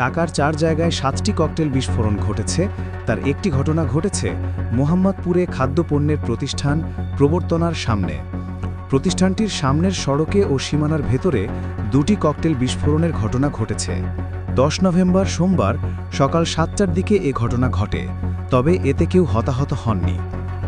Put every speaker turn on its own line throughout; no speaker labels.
ঢাকার চার জায়গায় সাতটি ককটেল বিস্ফোরণ ঘটেছে। তার একটি ঘটনা ঘটেছে মোহাম্মদপুরে খাদ্যপণ্যের প্রতিষ্ঠান প্রবর্তনার সামনে। প্রতিষ্ঠানটির সামনের সড়কে ও সীমানার ভেতরে দুটি ককটেল বিস্ফোরণের ঘটনা ঘটেছে। দশ নভেম্বর সোমবার সকাল সাতটার দিকে এ ঘটনা ঘটে, তবে এতে কেউ হতাহত হননি।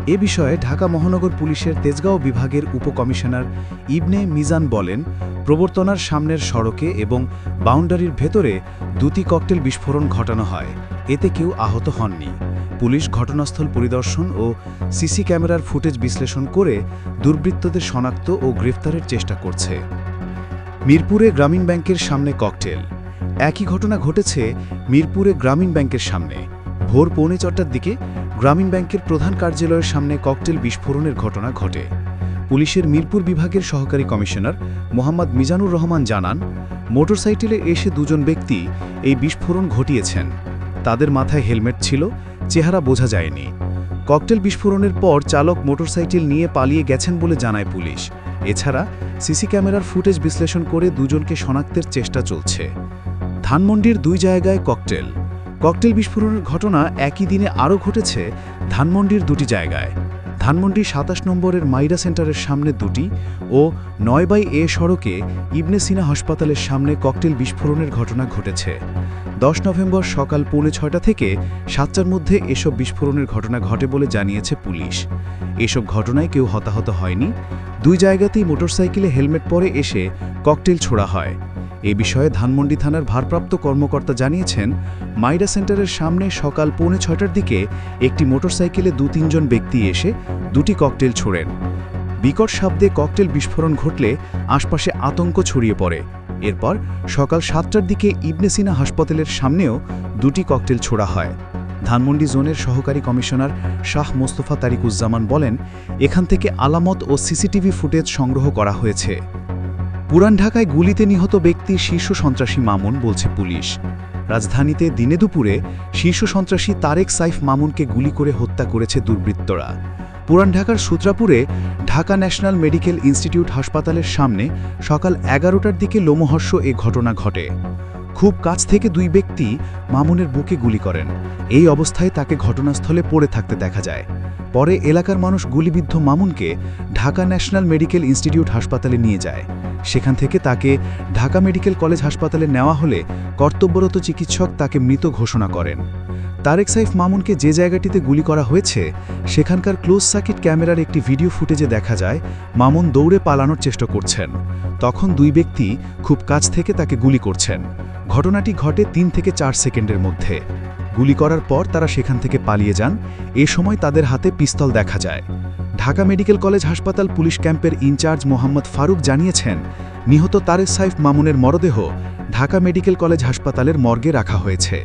এ বিষয়ে ঢাকা মহানগর পুলিশের তেজগাঁও বিভাগের উপকমিশনার ইবনে মিজান বলেন, প্রবর্তনার সামনের সড়কে এবং বাউন্ডারির ভেতরে দুটি ককটেল বিস্ফোরণ ঘটানো হয়। এতে কেউ আহত হননি। পুলিশ ঘটনাস্থল পরিদর্শন ও সিসি ক্যামেরার ফুটেজ বিশ্লেষণ করে দুর্বৃত্তদের শনাক্ত ও গ্রেফতারের চেষ্টা করছে। মিরপুরে গ্রামীণ ব্যাংকের সামনে ককটেল। একই ঘটনা ঘটেছে মিরপুরে গ্রামীণ ব্যাংকের সামনে। ভোর পৌনে চারটার দিকে গ্রামীণ ব্যাংকের প্রধান কার্যালয়ের সামনে ককটেল বিস্ফোরণের ঘটনা ঘটে। পুলিশের মিরপুর বিভাগের সহকারী কমিশনার মোহাম্মদ মিজানুর রহমান জানান, মোটরসাইকেলে এসে দুজন ব্যক্তি এই বিস্ফোরণ ঘটিয়েছেন। তাদের মাথায় হেলমেট ছিল, চেহারা বোঝা যায়নি। ককটেল বিস্ফোরণের পর চালক মোটরসাইকেল নিয়ে পালিয়ে গেছেন বলে জানায় পুলিশ। এছাড়া, সিসি ক্যামেরার ফুটেজ বিশ্লেষণ করে দুজনকে শনাক্তের চেষ্টা চলছে। ধানমন্ডির দুই জায়গায় ককটেল। ককটেল বিস্ফোরণের ঘটনা একই দিনে আরও ঘটেছে ধানমন্ডির দুটি জায়গায়। ধানমন্ডি সাতাশ নম্বরের মাইরা সেন্টারের সামনে দুটি ও নয় বাই এ সড়কে ইবনে সিনা হাসপাতালের সামনে ককটেল বিস্ফোরণের ঘটনা ঘটেছে। দশ নভেম্বর সকাল পৌনে ছয়টা থেকে সাতটার মধ্যে এসব বিস্ফোরণের ঘটনা ঘটে বলে জানিয়েছে পুলিশ। এসব ঘটনায় কেউ হতাহত হয়নি। দুই জায়গাতেই মোটরসাইকেলে হেলমেট পরে এসে ককটেল ছোড়া হয়। এ বিষয়ে ধানমন্ডি থানার ভারপ্রাপ্ত কর্মকর্তা জানিয়েছেন, মাইরা সেন্টারের সামনে সকাল পৌনে ছয়টার দিকে একটি মোটরসাইকেলে দু তিনজন ব্যক্তি এসে দুটি ককটেল ছোড়েন। বিকট শব্দে ককটেল বিস্ফোরণ ঘটলে আশপাশে আতঙ্ক ছড়িয়ে পড়ে। এরপর সকাল সাতটার দিকে ইবনেসিনা হাসপাতালের সামনেও দুটি ককটেল ছোড়া হয়। ধানমন্ডি জোনের সহকারী কমিশনার শাহ মোস্তফা তারিকুজ্জামান বলেন, এখান থেকে আলামত ও সিসিটিভি ফুটেজ সংগ্রহ করা হয়েছে। পুরান ঢাকায় গুলিতে নিহত ব্যক্তি শীর্ষ সন্ত্রাসী মামুন বলছে পুলিশ। রাজধানীতে দিনে দুপুরে শীর্ষ সন্ত্রাসী তারেক সাইফ মামুনকে গুলি করে হত্যা করেছে দুর্বৃত্তরা। পুরান ঢাকার সূত্রাপুরে ঢাকা ন্যাশনাল মেডিকেল ইনস্টিটিউট হাসপাতালের সামনে সকাল এগারোটার দিকে লোমহর্ষ এ ঘটনা ঘটে। খুব কাছ থেকে দুই ব্যক্তি মামুনের বুকে গুলি করেন। এই অবস্থায় তাকে ঘটনাস্থলে পড়ে থাকতে দেখা যায়। পরে এলাকার মানুষ গুলিবিদ্ধ মামুনকে ঢাকা ন্যাশনাল মেডিকেল ইনস্টিটিউট হাসপাতালে নিয়ে যায়। সেখান থেকে তাকে ঢাকা মেডিকেল কলেজ হাসপাতালে নেওয়া হলে কর্তব্যরত চিকিৎসক তাকে মৃত ঘোষণা করেন। তারেক সাইফ মামুনকে যে জায়গাটিতে গুলি করা হয়েছে, সেখানকার ক্লোজ সার্কিট ক্যামেরার একটি ভিডিও ফুটেজে দেখা যায়, মামুন দৌড়ে পালানোর চেষ্টা করছেন। তখন দুই ব্যক্তি খুব কাছ থেকে তাকে গুলি করছেন। ঘটনাটি ঘটে তিন থেকে চার সেকেন্ডের মধ্যে। গুলি করার পর তারা সেখান থেকে পালিয়ে যান। এ সময় তাদের হাতে পিস্তল দেখা যায়। ঢাকা মেডিকেল কলেজ হাসপাতাল পুলিশ ক্যাম্পের ইনচার্জ মোহাম্মদ ফারুক জানিয়েছেন, নিহত তারেক সাইফ মামুনের মরদেহ ঢাকা মেডিকেল কলেজ হাসপাতালের মর্গে রাখা হয়েছে।